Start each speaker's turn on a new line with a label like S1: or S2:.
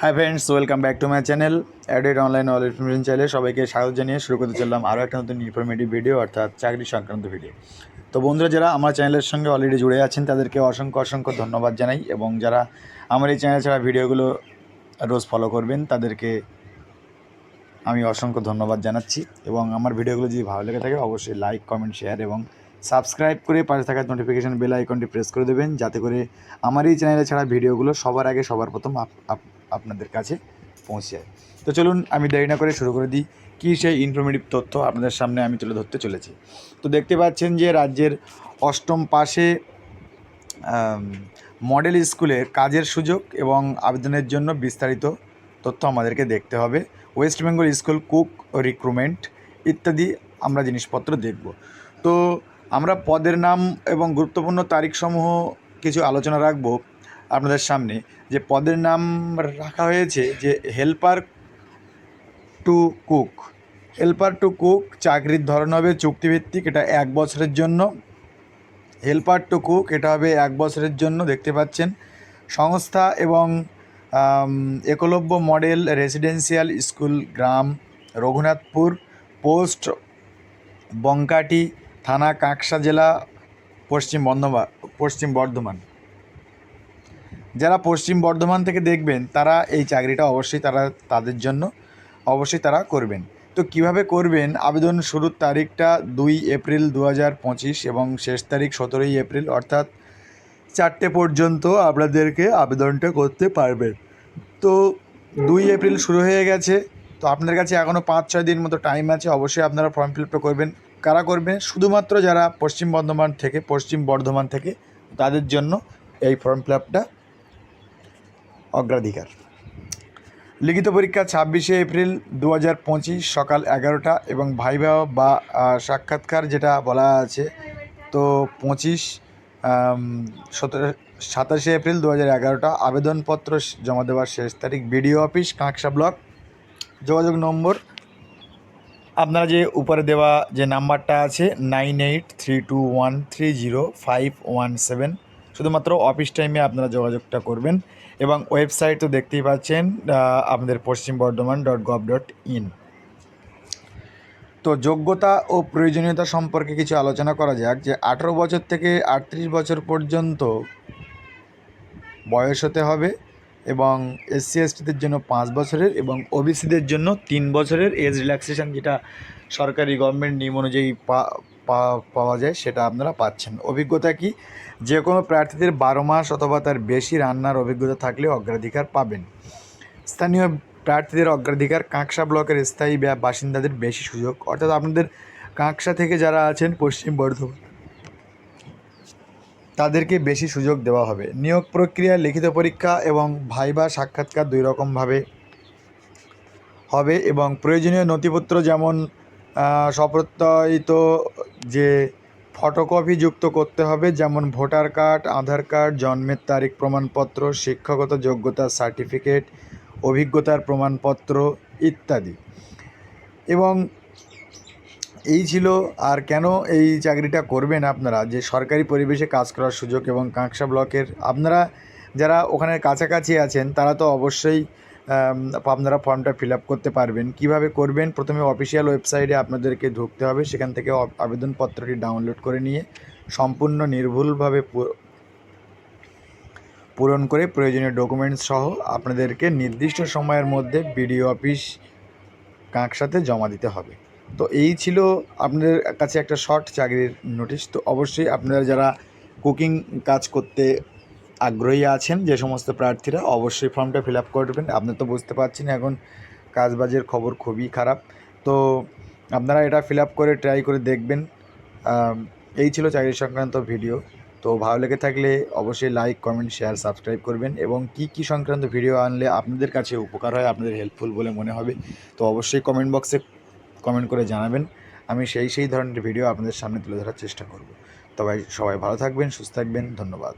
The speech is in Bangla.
S1: Hi friends welcome back to my channel added online all information চ্যানেলে সবাইকে স্বাগত জানিয়ে শুরু করতে চললাম আরও একটা নতুন ইনফরমেটিভ ভিডিও অর্থাৎ চাকরি সংক্রান্ত ভিডিও তো বন্ধুরা, যারা আমার চ্যানেলের সঙ্গে অলরেডি জুড়ে আছেন, তাদেরকে অসংখ্য অসংখ্য ধন্যবাদ জানাই এবং যারা আমার এই চ্যানেল ছাড়া ভিডিওগুলো রোজ ফলো করবেন, তাদেরকে আমি অসংখ্য ধন্যবাদ জানাচ্ছি এবং আমার ভিডিওগুলো যদি ভালো লেগে থাকে, অবশ্যই লাইক কমেন্ট শেয়ার এবং সাবস্ক্রাইব করে পাশে থাকা নোটিফিকেশান বেল আইকনটি প্রেস করে দেবেন, যাতে করে আমার এই চ্যানেলে ছাড়া ভিডিওগুলো সবার আগে সবার প্রথম আপনাদের কাছে পৌঁছে যায়। তো চলুন, আমি দেরি না করে শুরু করে দিই কী সেই ইনফরমেটিভ তথ্য আপনাদের সামনে আমি তুলে ধরতে চলেছি। তো দেখতে পাচ্ছেন যে রাজ্যের অষ্টম পাশে মডেল স্কুলের কাজের সুযোগ এবং আবেদনের জন্য বিস্তারিত তথ্য আমাদেরকে দেখতে হবে। West Bengal school cook recruitment ইত্যাদি আমরা জিনিসপত্র দেখব। তো আমরা পদের নাম এবং গুরুত্বপূর্ণ তারিখসমূহ কিছু আলোচনা রাখব। আপনাদের সামনে যে পদের নাম রাখা হয়েছে যে helper to cook. Helper to cook চাকরির ধরন হবে চুক্তিভিত্তিক, এটা এক বছরের জন্য। হেল্পার টু কুক, এটা হবে এক বছরের জন্য, দেখতে পাচ্ছেন। সংস্থা এবং একলব্য মডেল রেসিডেন্সিয়াল স্কুল গ্রাম রঘুনাথপুর, পোস্ট বঙ্কাটি থানা কাঁকসা জেলা, পশ্চিম বর্ধমান পশ্চিম বর্ধমান। যারা পশ্চিম বর্ধমান থেকে দেখবেন, তারা এই চাকরিটা অবশ্যই তারা তাদের জন্য অবশ্যই তারা করবেন। তো কীভাবে করবেন? আবেদন শুরুর তারিখটা দুই এপ্রিল দু হাজার পঁচিশ এবং শেষ তারিখ সতেরোই এপ্রিল, অর্থাৎ চারটে পর্যন্ত আপনাদেরকে আবেদনটা করতে পারবেন। তো দুই এপ্রিল শুরু হয়ে গেছে। তো আপনাদের কাছে এখনও পাঁচ, ছয় দিন মতো টাইম আছে, অবশ্যই আপনারা ফর্ম ফিল করবেন। কারা করবেন? শুধুমাত্র যারা পশ্চিম বর্ধমান থেকে, পশ্চিম বর্ধমান থেকে, তাদের জন্য এই ফর্ম ফিল আপটা অগ্রাধিকার। লিখিত পরীক্ষা ছাব্বিশে এপ্রিল দু হাজার পঁচিশ সকাল এগারোটা এবং ভাইভা বা সাক্ষাৎকার যেটা বলা আছে, তো পঁচিশ সতেরো, সাতাশে এপ্রিল দু হাজার এগারোটা। আবেদনপত্র জমা দেওয়ার শেষ তারিখ। BDO office, Kanksa block. যোগাযোগ নম্বর, আপনারা যে উপরে দেওয়া যে নাম্বারটা আছে, nine eight three two one three zero five one seven. শুধুমাত্র অফিস টাইমে আপনারা যোগাযোগটা করবেন এবং ওয়েবসাইট তো দেখতেই পাচ্ছেন আপনাদের Paschim Bardhaman dot gov dot in তো যোগ্যতা ও প্রয়োজনীয়তা সম্পর্কে কিছু আলোচনা করা যাক, যে আঠেরো বছর থেকে আটত্রিশ বছর পর্যন্ত বয়স হতে হবে এবং এসসি এসটিদের জন্য পাঁচ বছরের এবং ওবিসিদের জন্য তিন বছরের এজ রিল্যাক্সেশন যেটা সরকারি গভর্নমেন্ট নিয়ম অনুযায়ী পাওয়া যায়, সেটা আপনারা পাচ্ছেন। অভিজ্ঞতা কি? যে কোনো প্রার্থীদের বারো মাস অথবা তার বেশি রান্নার অভিজ্ঞতা থাকলে অগ্রাধিকার পাবেন। স্থানীয় প্রার্থীদের অগ্রাধিকার কাঁকসা ব্লকের স্থায়ী বাসিন্দাদের বেশি সুযোগ। অর্থাৎ আপনাদের কাঁকসা থেকে যারা আছেন, পশ্চিম বর্ধমান, তাদেরকে বেশি সুযোগ দেওয়া হবে। নিয়োগ প্রক্রিয়া, লিখিত পরীক্ষা এবং ভাইবা সাক্ষাৎকার দুই রকমভাবে হবে এবং প্রয়োজনীয় নথিপত্র যেমন সপ্রত্যয়িত যে ফটোকপি যুক্ত করতে হবে, যেমন ভোটার কার্ড, আধার কার্ড, জন্মের তারিখ প্রমাণপত্র, শিক্ষাগত যোগ্যতার সার্টিফিকেট অভিজ্ঞতার প্রমাণপত্র ইত্যাদি। এবং এই ছিল, আর কেন এই চাকরিটা করবেন আপনারা? যে সরকারি পরিবেশে কাজ করার সুযোগ এবং কাঁকসা ব্লকের, আপনারা যারা ওখানে কাছাকাছি আছেন, তারা তো অবশ্যই আপনারা ফর্মটা ফিল আপ করতে পারবেন। কীভাবে করবেন? প্রথমে অফিসিয়াল ওয়েবসাইটে আপনাদেরকে ঢুকতে হবে। সেখান থেকে আবেদনপত্রটি ডাউনলোড করে নিয়ে সম্পূর্ণ নির্ভুলভাবে পূরণ করে প্রয়োজনীয় ডকুমেন্টস সহ আপনাদেরকে নির্দিষ্ট সময়ের মধ্যে বিডিও অফিস কাঁকসাতে জমা দিতে হবে। তো এই ছিল আপনাদের কাছে একটা শর্ট চাকরির নোটিশ তো অবশ্যই আপনারা যারা কুকিং কাজ করতে আগ্রহী আছেন যে সমস্ত প্রার্থীরা, অবশ্যই ফর্মটা ফিল আপ করবেন আপনি তো বুঝতে পারছেন এখন কাজবাজের খবর খুবই খারাপ। তো আপনারা এটা ফিল আপ করে ট্রাই করে দেখবেন। এই ছিল চাকরি সংক্রান্ত ভিডিও। তো ভালো লেগে থাকলে অবশ্যই লাইক, কমেন্ট, শেয়ার, সাবস্ক্রাইব করবেন এবং কি কি সংক্রান্ত ভিডিও আনলে আপনাদের কাছে উপকার হয়, আপনাদের হেল্পফুল বলে মনে হবে, তো অবশ্যই কমেন্ট বক্সে কমেন্ট করে জানাবেন। আমি সেই সেই ধরনের ভিডিও আপনাদের সামনে তুলে ধরার চেষ্টা করব। তবে সবাই ভালো থাকবেন, সুস্থ থাকবেন, ধন্যবাদ।